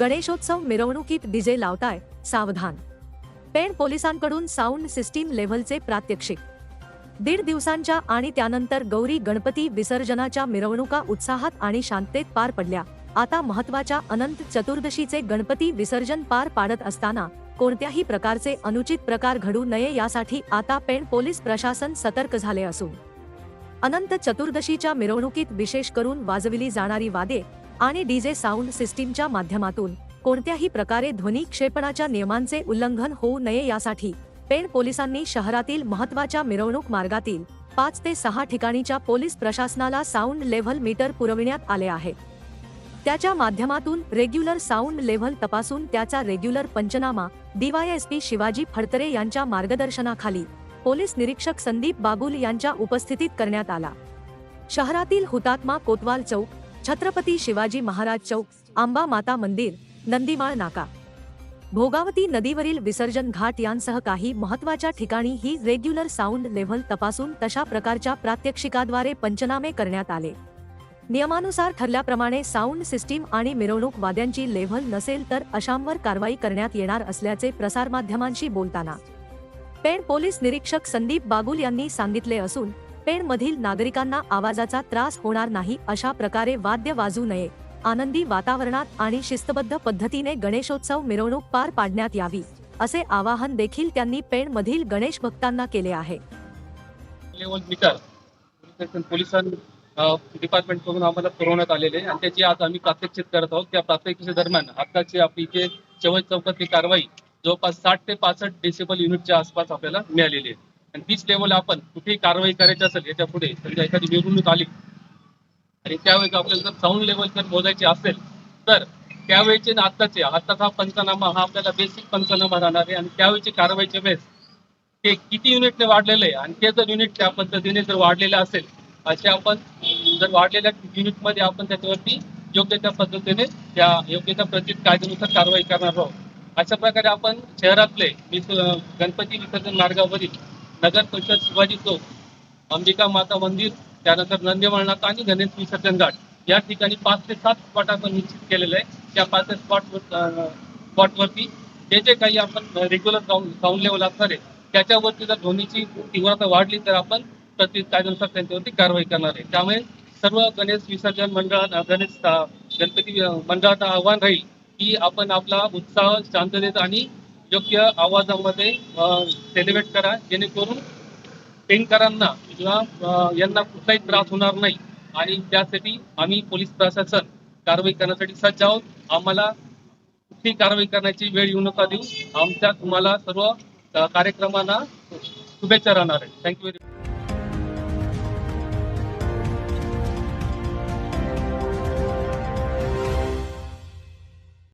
गणेशोत्सव मिरवणुकीत डीजे लावताय सावधान. पेण पोलिसांकडून साऊंड सिस्टीम लेव्हलचे प्रात्यक्षिक. दीड दिवसांच्या आणि त्यानंतर गौरी गणपती विसर्जनाच्या मिरवणुका उत्साहात आणि शांततेत पार पडल्या. आता महत्त्वाच्या अनंत चतुर्दशीचे गणपती विसर्जन पार पाडत असताना कोणत्याही प्रकारचे अनुचित प्रकार घडू नये यासाठी आता पेण पोलीस प्रशासन सतर्क झाले असून. अनंत चतुर्दशीच्या मिरवणुकीत विशेष करून वाजविली जाणारी वादे आणि डीजे साऊंड सिस्टीमच्या माध्यमातून कोणत्याही प्रकारे ध्वनी क्षेपणाच्या नियमांचे उल्लंघन होऊ नये यासाठी पेण पोलिसांनी शहरातील महत्त्वाच्या मिरवणूक मार्गातील पाच ते सहा ठिकाणीच्या पोलीस प्रशासनाला साऊंड लेव्हल मीटर पुरविण्यात आले आहे. त्याच्या माध्यमातून रेग्युलर साऊंड लेव्हल तपासून त्याचा रेग्युलर पंचनामा डीवायएसपी शिवाजी फडतरे यांच्या मार्गदर्शनाखाली पोलीस निरीक्षक संदीप बागुल यांच्या उपस्थितीत करण्यात आला. शहरातील हुतात्मा कोतवाल चौक छत्रपती शिवाजी महाराज चौक आंबा माता मंदिर नंदीमाळ नाका. भोगावती नदीवरील विसर्जन घाट यांसह काही महत्त्वाच्या ठिकाणी ही रेग्युलर साऊंड लेव्हल तपासून तशा प्रकारच्या प्रात्यक्षिकाद्वारे पंचनामे करण्यात आले. नियमानुसार ठरल्याप्रमाणे साऊंड सिस्टीम आणि मिरवणूक वाद्यांची लेव्हल नसेल तर अशांवर कारवाई करण्यात येणार असल्याचे प्रसारमाध्यमांशी बोलताना. पेण पोलीस निरीक्षक संदीप बागुल यांनी सांगितले असून पेणमधील नागरिकांना आवाजाचा त्रास होणार नाही अशा प्रकारे वाद्य वाजू नये. आनंदी वातावरणात आणि शिस्तबद्ध पद्धतीने गणेशोत्सव मिरवणूक पार पाडण्यात यावी असे आवाहन देखील त्यांनी पेणमधील गणेश भक्तांना केले आहे. डिपार्टमेंटकडून आम्हाला पुरवण्यात आलेले आणि त्याची आज आम्ही प्रात्यक्षित करत आहोत. त्या प्रात्यक्षिक दरम्यान आताची आपली जे चौकातली कारवाई जवळपास साठ ते पासष्ट डेसिबल युनिटच्या आसपास आपल्याला मिळालेली आहे. आणि तीच लेवल आपण कुठेही कारवाई करायची असेल याच्यापुढे समजा एखादी निवडणूक आली आणि त्यावेळी आपल्याला जर साऊंड लेवल जर मोजायची असेल तर त्यावेळेचे आणि आत्ताचे आत्ताचा हा पंचनामा हा आपल्याला बेसिक पंचनामा राहणार आहे आणि त्यावेळेची कारवाईचे वेळेस ते किती युनिटने वाढलेलं आहे आणि ते जर युनिट त्या पद्धतीने जर वाढलेलं असेल असे आपण जर वाढलेल्या युनिटमध्ये आपण त्याच्यावरती योग्य त्या पद्धतीने त्या योग्य त्या प्रति कायद्यानुसार कारवाई करणार आहोत. अशा प्रकारे आपण शहरातले गणपती विसर्जन मार्गावरील नगर परिषद शिवाजी चौक अंबिका माता मंदिर त्यानंतर नंदेवळनाथ आणि गणेश विसर्जन घाट. या ठिकाणी पाच ते सात स्पॉट आपण निश्चित केलेले आहे. त्या पाच ते स्पॉट स्पॉटवरती जे जे काही आपण रेग्युलर साऊंड साऊंड लेवल असणार आहे त्याच्यावरती जर ध्वनीची तीव्रता वाढली तर आपण प्रति कायद्यानुसार त्यांच्यावरती कारवाई करणार आहे. त्यामुळे सर्व गणेश विसर्जन मंडळ गणेश गणपती अं, मंडळाचं आव्हान राहील की आपण आपला उत्साह शांततेत आणि योग्य आवाजामध्ये सेलिब्रेट करा जेणेकरून पेनकरांना किंवा यांना कुठलाही त्रास होणार नाही. आणि त्यासाठी आम्ही पोलीस प्रशासन कारवाई करण्यासाठी सज्ज आहोत. आम्हाला कुठली कारवाई करण्याची वेळ येऊ नका देऊ. आमच्या तुम्हाला सर्व कार्यक्रमांना शुभेच्छा राहणार आहे. Thank you very